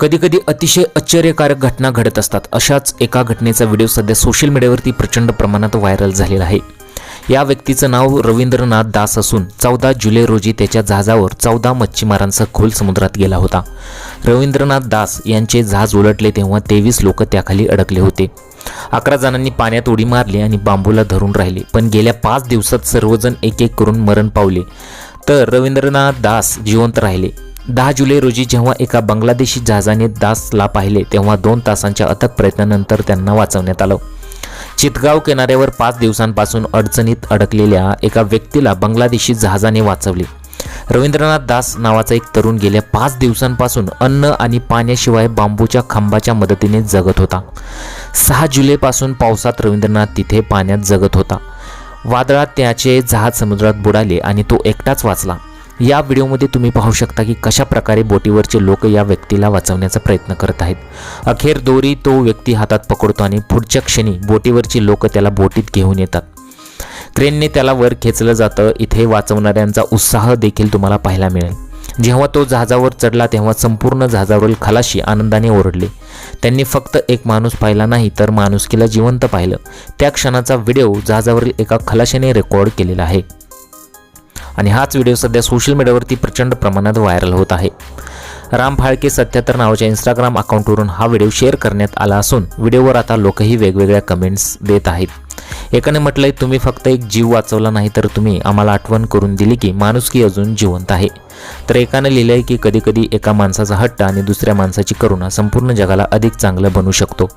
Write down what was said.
कधीकधी अतिशय आश्चर्यकारक घटना घडत असतात. अशाच एका घटनेचा व्हिडिओ सध्या सोशल मीडियावरती प्रचंड प्रमाणात व्हायरल झालेला आहे. या व्यक्तीचं नाव रवींद्रनाथ दास असून चौदा जुलै रोजी त्याच्या जहाजावर चौदा मच्छीमारांसह खोल समुद्रात गेला होता. रवींद्रनाथ दास यांचे जहाज उलटले तेव्हा तेवीस लोक त्याखाली अडकले होते. अकरा जणांनी पाण्यात उडी मारली आणि बांबूला धरून राहिले. पण गेल्या पाच दिवसात सर्वजण एक एक करून मरण पावले. तर रवींद्रनाथ दास जिवंत राहिले. दहा जुलै रोजी जेव्हा एका बांगलादेशी जहाजाने दासला पाहिले तेव्हा दोन तासांच्या अथक प्रयत्नानंतर त्यांना वाचवण्यात आलं. चितगाव किनाऱ्यावर पाच दिवसांपासून अडचणीत अडकलेल्या एका व्यक्तीला बांगलादेशी जहाजाने वाचवले. रवींद्रनाथ दास नावाचा एक तरुण गेल्या पाच दिवसांपासून अन्न आणि पाण्याशिवाय बांबूच्या खांबाच्या मदतीने जगत होता. सहा जुलैपासून पावसात रवींद्रनाथ तिथे पाण्यात जगत होता. वादळात त्याचे जहाज समुद्रात बुडाले आणि तो एकटाच वाचला. या व्हिडिओमध्ये तुम्ही पाहू शकता की कशा प्रकारे बोटीवरचे लोक या व्यक्तीला वाचवण्याचा प्रयत्न करत आहेत. अखेर दोरी तो व्यक्ती हातात पकडतो आणि पुढच्या क्षणी बोटीवरची लोक त्याला बोटीत घेऊन येतात. क्रेनने त्याला वर खेचलं जातं. इथे वाचवणाऱ्यांचा उत्साह देखील तुम्हाला पाहायला मिळेल. जेव्हा तो जहाजावर चढला तेव्हा संपूर्ण जहाजावरील खलाशी आनंदाने ओरडले. त्यांनी फक्त एक माणूस पाहिला नाही तर माणुसकीला जिवंत पाहिलं. त्या क्षणाचा व्हिडिओ जहाजावरील एका खलाशाने रेकॉर्ड केलेला आहे. आणि हाच व्हिडिओ सध्या सोशल मीडियावरती प्रचंड प्रमाणात व्हायरल होत आहे. राम फाळके सत्याहत्तर नावाच्या इंस्टाग्राम अकाउंटवरून हा व्हिडिओ शेअर करण्यात आला असून व्हिडिओवर आता लोकही वेगवेगळ्या कमेंट्स देत आहेत. एकाने म्हटलंय तुम्ही फक्त एक जीव वाचवला नाही तर तुम्ही आम्हाला आठवण करून दिली की माणुसकी अजून जिवंत आहे. तर एकाने लिहिलंय की कधीकधी एका माणसाचा हट्ट आणि दुसऱ्या माणसाची करुणा संपूर्ण जगाला अधिक चांगलं बनू शकतो.